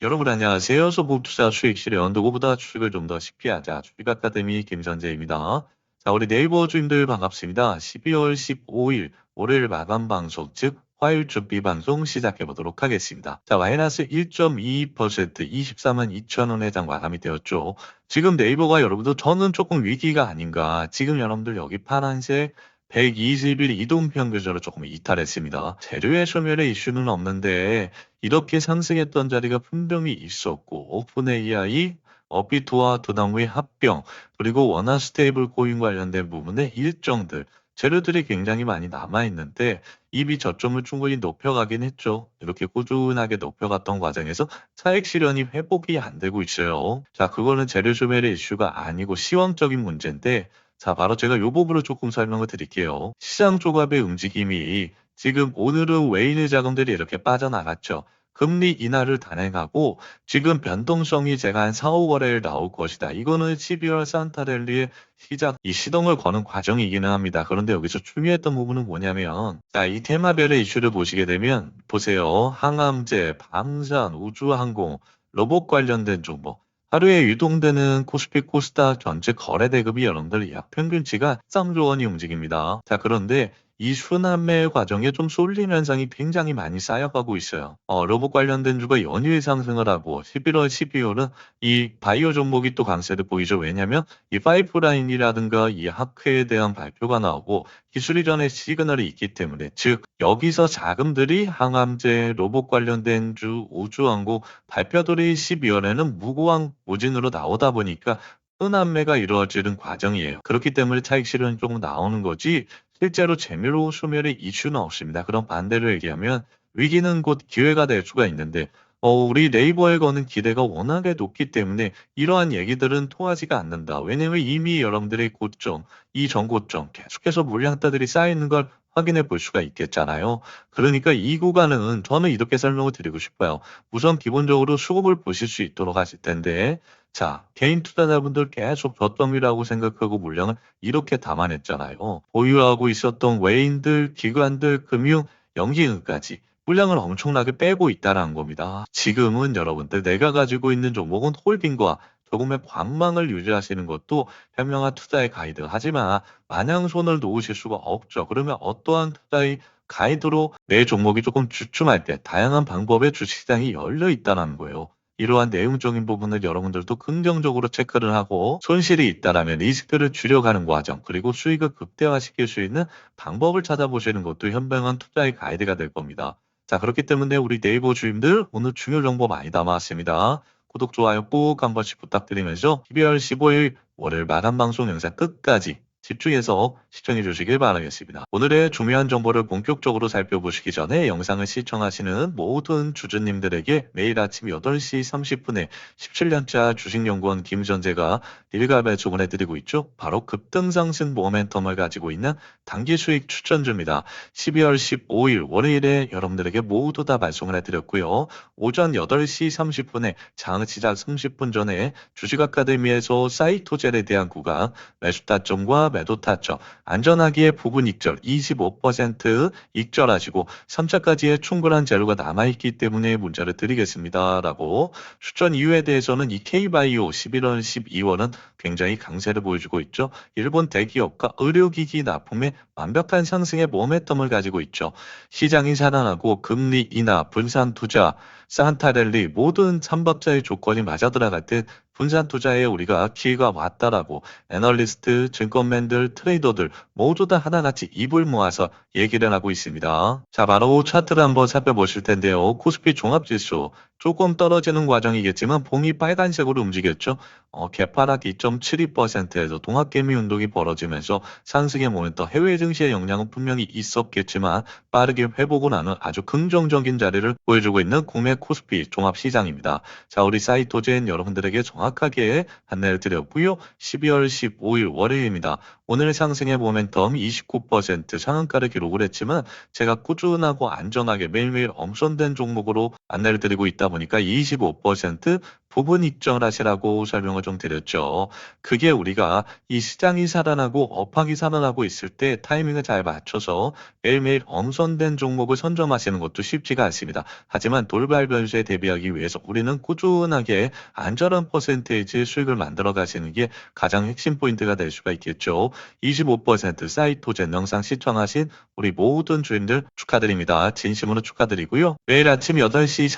여러분 안녕하세요. 소복투자 수익실의 언더고보다 주식을 좀 더 쉽게 하자. 주식 아카데미 김선재입니다. 자, 우리 네이버 주인들 반갑습니다. 12월 15일 월요일 마감 방송, 즉 화요일 준비 방송 시작해 보도록 하겠습니다. 자, 마이너스 1.22% 24만 2천 원 해당 마감이 되었죠. 지금 네이버가 여러분들 저는 조금 위기가 아닌가. 지금 여러분들 여기 파란색 120일 이동평균으로 조금 이탈했습니다. 재료의 소멸의 이슈는 없는데 이렇게 상승했던 자리가 분명히 있었고 오픈 AI, 업비트와 두나무의 합병 그리고 원화 스테이블 코인 관련된 부분의 일정들 재료들이 굉장히 많이 남아 있는데 이미 저점을 충분히 높여가긴 했죠. 이렇게 꾸준하게 높여갔던 과정에서 차익 실현이 회복이 안 되고 있어요. 자, 그거는 재료 소멸의 이슈가 아니고 시황적인 문제인데 자, 바로 제가 이 부분을 조금 설명을 드릴게요. 시장 조갑의 움직임이 지금 오늘은 외인의 자금들이 이렇게 빠져나갔죠. 금리 인하를 단행하고 지금 변동성이 제가 한 4, 5월에 나올 것이다. 이거는 12월 산타랠리의 시작, 이 시동을 거는 과정이기는 합니다. 그런데 여기서 중요했던 부분은 뭐냐면, 자, 이 테마별의 이슈를 보시게 되면, 보세요. 항암제, 방산, 우주항공, 로봇 관련된 종목. 하루에 유동되는 코스피 코스닥 전체 거래 대금이 여러분들 약 평균치가 3조 원이 움직입니다. 자, 그런데 이 순환매 과정에 좀 쏠림 현상이 굉장히 많이 쌓여가고 있어요. 어, 로봇 관련된 주가 연일 상승을 하고 11월, 12월은 이 바이오 종목이 또 강세를 보이죠. 왜냐하면 이 파이프라인이라든가 이 하크에 대한 발표가 나오고 기술 이전의 시그널이 있기 때문에 즉 여기서 자금들이 항암제, 로봇 관련된 주, 우주항공 발표들이 12월에는 무고한 무진으로 나오다 보니까 흔한매가 이루어지는 과정이에요. 그렇기 때문에 차익 실현이 조금 나오는 거지 실제로 재미로 소멸의 이슈는 없습니다. 그럼 반대로 얘기하면 위기는 곧 기회가 될 수가 있는데 어, 우리 네이버에 거는 기대가 워낙에 높기 때문에 이러한 얘기들은 통하지가 않는다. 왜냐면 이미 여러분들의 고점, 이 전고점 계속해서 물량다들이 쌓이는 걸 확인해 볼 수가 있겠잖아요. 그러니까 이 구간은 저는 이렇게 설명을 드리고 싶어요. 우선 기본적으로 수급을 보실 수 있도록 하실 텐데 자, 개인 투자자분들 계속 저점이라고 생각하고 물량을 이렇게 담아냈잖아요. 보유하고 있었던 외인들, 기관들, 금융, 연기금까지 물량을 엄청나게 빼고 있다는 겁니다. 지금은 여러분들 내가 가지고 있는 종목은 홀딩과 조금의 관망을 유지하시는 것도 현명한 투자의 가이드. 하지만 마냥 손을 놓으실 수가 없죠. 그러면 어떠한 투자의 가이드로 내 종목이 조금 주춤할 때 다양한 방법의 주식시장이 열려 있다는 거예요. 이러한 내용적인 부분을 여러분들도 긍정적으로 체크를 하고 손실이 있다라면 리스크를 줄여가는 과정 그리고 수익을 극대화시킬 수 있는 방법을 찾아보시는 것도 현명한 투자의 가이드가 될 겁니다. 자 그렇기 때문에 우리 네이버 주임들 오늘 중요 정보 많이 담아왔습니다. 구독, 좋아요 꼭 한 번씩 부탁드리면서 12월 15일 월요일 마감 방송 영상 끝까지 집중해서 시청해 주시길 바라겠습니다. 오늘의 중요한 정보를 본격적으로 살펴보시기 전에 영상을 시청하시는 모든 주주님들에게 매일 아침 8시 30분에 17년차 주식연구원 김전재가 일갑에 주문해드리고 있죠. 바로 급등상승 모멘텀을 가지고 있는 단기 수익 추천주입니다. 12월 15일 월요일에 여러분들에게 모두 다 발송을 해드렸고요. 오전 8시 30분에 장 시작 30분 전에 주식 아카데미에서 사이토젤에 대한 구간 매수 타점과 매도 타점 안전하기에 부분 익절 25% 익절하시고 3차까지의 충분한 재료가 남아있기 때문에 문자를 드리겠습니다. 라고 추천 이유에 대해서는 이 K바이오 11월 12월은 굉장히 강세를 보여주고 있죠. 일본 대기업과 의료기기 납품의 완벽한 상승의 모멘텀을 가지고 있죠. 시장이 살아나고 금리 인하, 분산 투자, 산타랠리 모든 삼박자의 조건이 맞아 들어갈 때 분산 투자에 우리가 기회가 왔다라고 애널리스트, 증권맨들, 트레이더들 모두 다 하나같이 입을 모아서 얘기를 하고 있습니다. 자, 바로 차트를 한번 살펴보실 텐데요. 코스피 종합지수 조금 떨어지는 과정이겠지만 봉이 빨간색으로 움직였죠. 어, 개파락 2.72%에서 동학개미 운동이 벌어지면서 상승의 모멘터 해외 증시의 영향은 분명히 있었겠지만 빠르게 회복을 하는 아주 긍정적인 자리를 보여주고 있는 국내 코스피 종합시장입니다. 자, 우리 사이토젠 여러분들에게 정확하게 안내를 드렸고요. 12월 15일 월요일입니다. 오늘 상승의 모멘텀 29% 상한가를 기록을 했지만 제가 꾸준하고 안전하게 매일매일 엄선된 종목으로 안내를 드리고 있다 보니까 25% 부분 입점하시라고 설명을 좀 드렸죠. 그게 우리가 이 시장이 살아나고 업황이 살아나고 있을 때 타이밍을 잘 맞춰서 매일매일 엄선된 종목을 선점하시는 것도 쉽지가 않습니다. 하지만 돌발 변수에 대비하기 위해서 우리는 꾸준하게 안전한 퍼센테이지 수익을 만들어 가시는 게 가장 핵심 포인트가 될 수가 있겠죠. 25% 사이토젠 영상 시청하신 우리 모든 주인들 축하드립니다. 진심으로 축하드리고요. 매일 아침 8시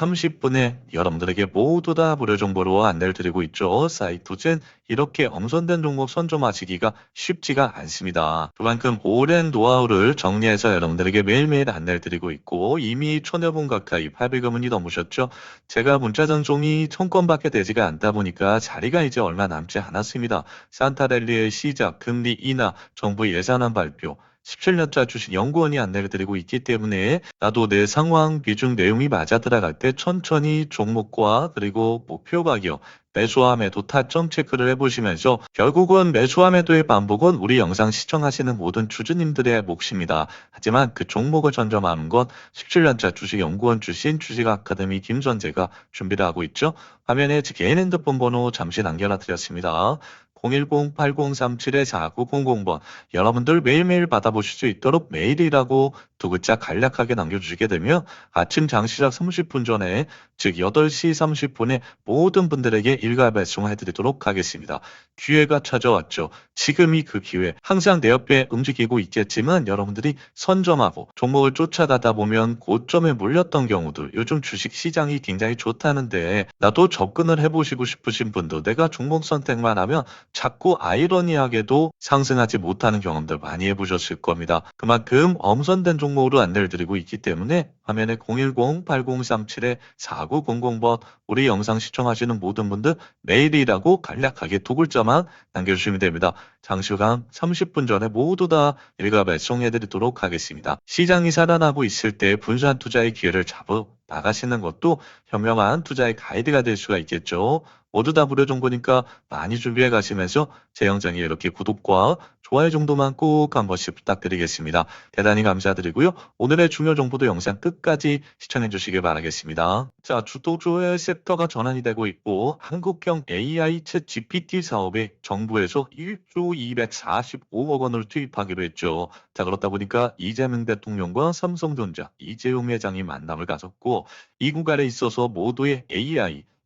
30분에 여러분들에게 모두 다 무료 정보로 안내를 드리고 있죠. 사이토젠 이렇게 엄선된 종목 선점하시기가 쉽지가 않습니다. 그만큼 오랜 노하우를 정리해서 여러분들에게 매일매일 안내를 드리고 있고 이미 천여분 가까이 800원 이 넘으셨죠. 제가 문자 전송이 1000건밖에 되지가 않다 보니까 자리가 이제 얼마 남지 않았습니다. 산타랠리의 시작, 금리 인하, 정부 예산안 발표, 17년차 주식 연구원이 안내를 드리고 있기 때문에 나도 내 상황 비중 내용이 맞아 들어갈 때 천천히 종목과 그리고 목표 가격, 매수와 매도 타점 체크를 해보시면서 결국은 매수와 매도의 반복은 우리 영상 시청하시는 모든 주주님들의 몫입니다. 하지만 그 종목을 선점하는 건 17년차 주식 연구원 출신 주식 아카데미 김선재가 준비를 하고 있죠. 화면에 제 개인 핸드폰 번호 잠시 남겨놔 드렸습니다. 010-8037-4900번 여러분들 매일매일 받아보실 수 있도록 메일이라고 두 글자 간략하게 남겨주시게 되면 아침 장시작 30분 전에 즉 8시 30분에 모든 분들에게 일괄 배송해드리도록 하겠습니다. 기회가 찾아왔죠. 지금이 그 기회. 항상 내 옆에 움직이고 있겠지만 여러분들이 선점하고 종목을 쫓아가다 보면 고점에 몰렸던 경우들 요즘 주식 시장이 굉장히 좋다는데 나도 접근을 해보시고 싶으신 분도 내가 종목 선택만 하면 자꾸 아이러니하게도 상승하지 못하는 경험들 많이 해보셨을 겁니다. 그만큼 엄선된 종목으로 안내를 드리고 있기 때문에 화면에 010-8037-4900번 우리 영상 시청하시는 모든 분들 메일이라고 간략하게 두 글자만 남겨주시면 됩니다. 장시간 30분 전에 모두 다 일가 배송해드리도록 하겠습니다. 시장이 살아나고 있을 때 분산 투자의 기회를 잡아 나가시는 것도 현명한 투자의 가이드가 될 수가 있겠죠. 모두 다 무료 정보니까 많이 준비해 가시면서 제 영상에 이렇게 구독과 좋아요 정도만 꼭 한 번씩 부탁드리겠습니다. 대단히 감사드리고요. 오늘의 중요 정보도 영상 끝까지 시청해 주시길 바라겠습니다. 자, 주도주의 섹터가 전환이 되고 있고 한국형 AI 챗 GPT 사업에 정부에서 1조 245억 원을 투입하기로 했죠. 자, 그렇다 보니까 이재명 대통령과 삼성전자 이재용 회장이 만남을 가졌고 이 구간에 있어서 모두의 AI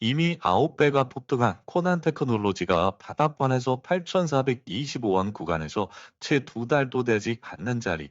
이미 9배가 폭등한 코난 테크놀로지가 바닥권에서 8,425원 구간에서 채 두 달도 되지 않는 자리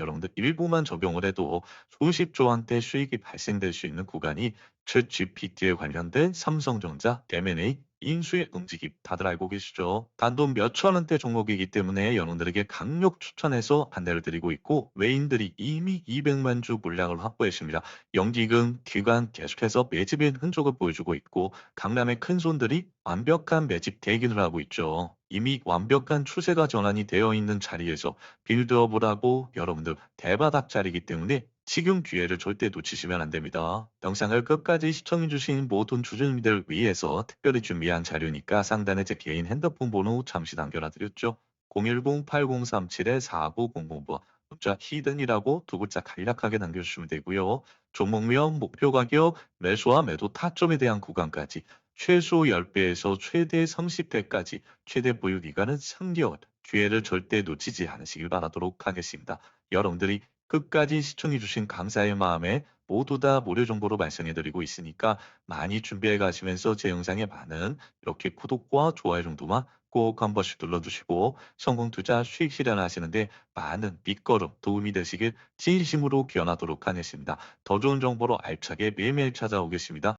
여러분들 일부만 적용을 해도 수십조 원대 수익이 발생될 수 있는 구간이 챗 GPT에 관련된 삼성전자 M&A 인수의 움직임 다들 알고 계시죠? 단돈 몇천 원대 종목이기 때문에 여러분들에게 강력 추천해서 안내를 드리고 있고 외인들이 이미 200만 주 물량을 확보했습니다. 연기금, 기관 계속해서 매집의 흔적을 보여주고 있고 강남의 큰 손들이 완벽한 매집 대기를 하고 있죠. 이미 완벽한 추세가 전환이 되어 있는 자리에서 빌드업을 하고 여러분들 대바닥 자리이기 때문에 지금 기회를 절대 놓치시면 안 됩니다. 영상을 끝까지 시청해주신 모든 주주님들 위해서 특별히 준비한 자료니까 상단에 제 개인 핸드폰 번호 잠시 남겨놔드렸죠. 010-8037-4900번 문자 히든이라고 두 글자 간략하게 남겨주시면 되고요. 종목명, 목표 가격, 매수와 매도 타점에 대한 구간까지 최소 10배에서 최대 30배까지 최대 보유 기간은 3개월. 기회를 절대 놓치지 않으시길 바라도록 하겠습니다. 여러분들이 끝까지 시청해주신 감사의 마음에 모두 다 무료 정보로 말씀해드리고 있으니까 많이 준비해 가시면서 제 영상에 많은 이렇게 구독과 좋아요 정도만 꼭 한 번씩 눌러주시고 성공 투자 수익 실현하시는데 많은 밑거름 도움이 되시길 진심으로 기원하도록 하겠습니다. 더 좋은 정보로 알차게 매일매일 찾아오겠습니다.